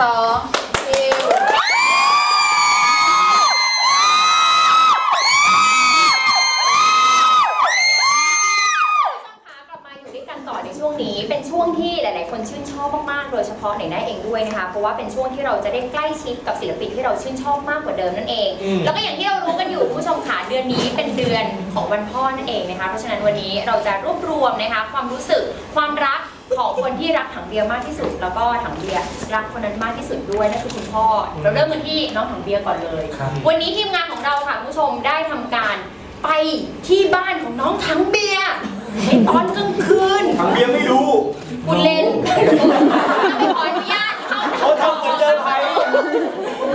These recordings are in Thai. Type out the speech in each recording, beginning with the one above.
สองคิวคะกลับมาอยู่ด้วยกันต่อในช่วงนี้เป็นช่วงที่หลาย ๆ คนชื่นชอบมาก ๆ โดยเฉพาะในหน้าเองด้วยนะคะ เพราะว่าเป็นช่วงที่เราจะได้ใกล้ชิดกับศิลปินที่เราชื่นชอบมากกว่าเดิมนั่นเอง แล้วก็อย่างที่เรารู้กันอยู่ผู้ชมค่ะเดือนนี้เป็นเดือนของวันพ่อนั่นเองนะคะ เพราะฉะนั้นวันนี้เราจะรวบรวมนะคะความรู้สึกความรัก ของคนที่รักถังเบียร์มากที่สุด แล้วก็ถังเบียร์รักคนนั้นมากที่สุดด้วยนั่นคือคุณพ่อ เราเริ่มกันที่น้องถังเบียร์ก่อนเลย ครับ วันนี้ทีมงานของเราค่ะคุณผู้ชมได้ทำการไปที่บ้านของน้องถังเบียร์ในตอนกลางคืนทางเบียร์ไม่รู้ คุณเล่นไม่ขออนุญาตเข้าเขาทำเหมือนเจอภัย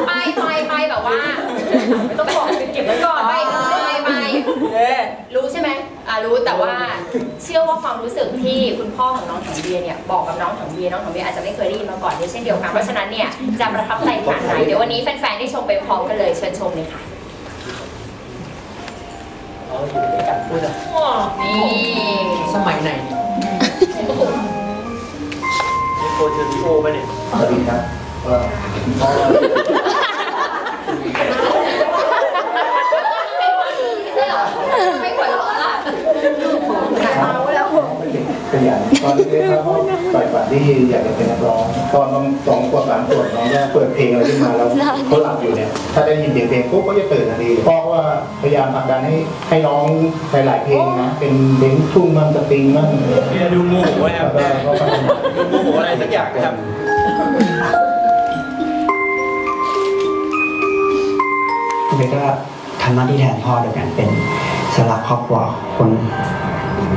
ไปไปไปแบบว่าไม่ต้องบอกเก็บไว้ก่อนไปไปไปรู้ใช่ไหม อ่ารู้แต่ว่าเชื่อว่าความรู้สึกที่คุณพ่อของน้องถังเบียร์เนี่ยบอกกับน้องถังเบียร์น้องถังเบียร์อาจจะไม่เคยได้ยินมาก่อนด้วยเช่นเดียวกันเพราะฉะนั้นเนี่ยจะประทับใจขนาดไหนเดี๋ยววันนี้แฟนๆได้ชมไปพร้อมกันเลยเชิญชมเลยค่ะเราอยู่ด้วยกันพูดอะนี่สมัยไหนมีโฟเทอริโอป่ะเนี่ยสวัสดีครับก็พ่อ ไม่หัวเราะล่ะ เมาแล้ว เป็นเด็ก ขยันตอนเด็กๆเขาต่อยฝันที่อยากจะเป็นนักร้องตอนน้องสองขวบสามขวบน้องก็เปิดเพลงอะไรขึ้นมาแล้วเขาหลับอยู่เนี่ยถ้าได้ยินเสียงเพลงปุ๊บเขาจะตื่นทันทีพ่อก็พยายามผลักดันให้ให้น้องหลายๆเพลงนะเป็นเพลงลูกทุ่งบ้างสตริงบ้างเนี่ยดูโมโหนะครับแล้วก็พัฒนาดูโมโหอะไรสักอย่างนะครับคุณเบก็ทำหน้าที่แทนพ่อโดยการเป็นสลักครอบครัวคน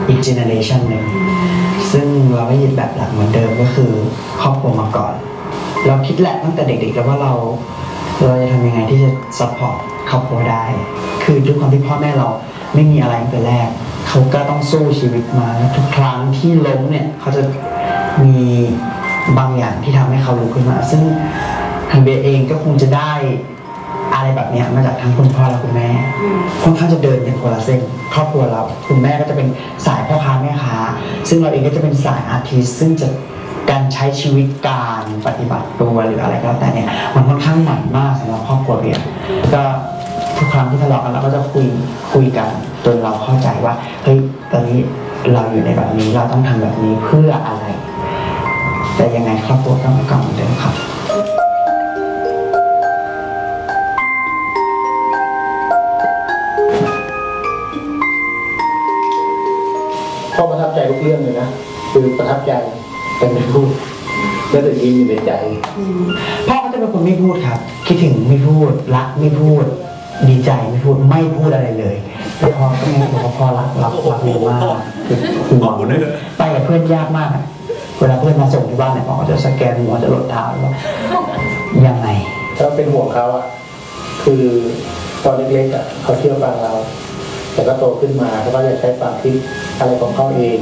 อีกเจเนเรชันหนึ่งซึ่งเราก็ยึดแบบหลักเหมือนเดิมก็คือครอบครัวมาก่อน เราคิดแหละตั้งแต่เด็กๆแล้วว่าเราเราจะทำยังไงที่จะซัพพอร์ตครอบครัวได้ คือด้วยความที่พ่อแม่เราไม่มีอะไรตั้งแต่แรก เขาก็ต้องสู้ชีวิตมาทุกครั้งที่ล้มเนี่ยเขาจะมีบางอย่างที่ทำให้เขาลุกขึ้นมา ซึ่งทางเบยเองก็คงจะได้ อะไรแบบเนี้ยมาจากทั้งคุณพ่อและคุณแม่ค่อนข้างจะเดินเป็นคนละเส้นครอบครัวเราคุณแม่ก็จะเป็นสายพ่อค้าแม่ค้าซึ่งเราเองก็จะเป็นสายอาร์ติสซึ่งจะการใช้ชีวิตการปฏิบัติตัวหรืออะไรก็แล้วแต่เนี่ยมันค่อนข้างใหม่มากสำหรับครอบครัวเบียร์ก็ทุกครั้งที่ทะเลาะกันเราก็จะคุยคุยกันจนเราเข้าใจว่าเฮ้ยตอนนี้เราอยู่ในแบบนี้เราต้องทำแบบนี้เพื่ออะไร แต่ยังไงครอบครัวก็ไม่กลับเหมือนเดิมครับ พ่อประทับใจทุกเรื่องเลยนะคือประทับใจแต่ไม่พูดแล้วแต่ยิ้มอยู่ในใจ พ่อก็จะเป็นคนไม่พูดครับ คิดถึงไม่พูดรักไม่พูด ดีใจไม่พูดไม่พูดอะไรเลยแต่พ่อก็ไม่บอกว่าพ่อรักรักรักเมียมากคือคือหวังไปกับเพื่อนยากมากอะเวลาเพื่อนมาส่งที่บ้านเนี่ยพ่อก็จะสแกนหัวจะหลดเท้าว่ายังไงถ้าเป็นห่วงเขาอะคือตอนเล็กๆอะเขาเชื่อฟังเรา แต่ก็โตขึ้นมาเขาก็จะใช้ความคิดอะไรของเขาเอง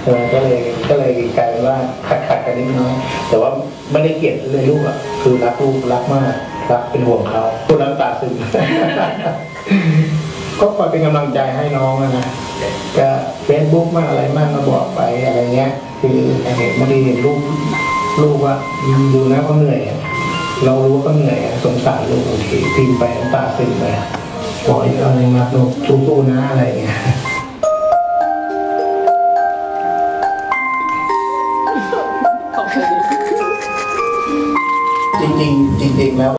ใช่ไหมก็เลยก็เลยกลายเป็นว่าขัดขัดกันนิดน้อยแต่ว่าไม่ได้เกลียดเลยลูกอะคือรักลูกรักมากรักเป็นห่วงเขาพูดน้ำตาซึมก็คอยเป็นกำลังใจให้น้องนะจะเฟซบุ๊กมากอะไรมากก็บอกไปอะไรเงี้ย คือเห็นบางทีเห็นลูกลูกว่าดูนะเขาเหนื่อย เรารู้ว่าก็เหนื่อยสงสารลูกบางทีพิมพ์ไปน้ำตาซึมไป บอกอีกอะไรมาลูกสู้ๆนะอะไรอย่างเงี้ยจริงๆจริงๆแล้ว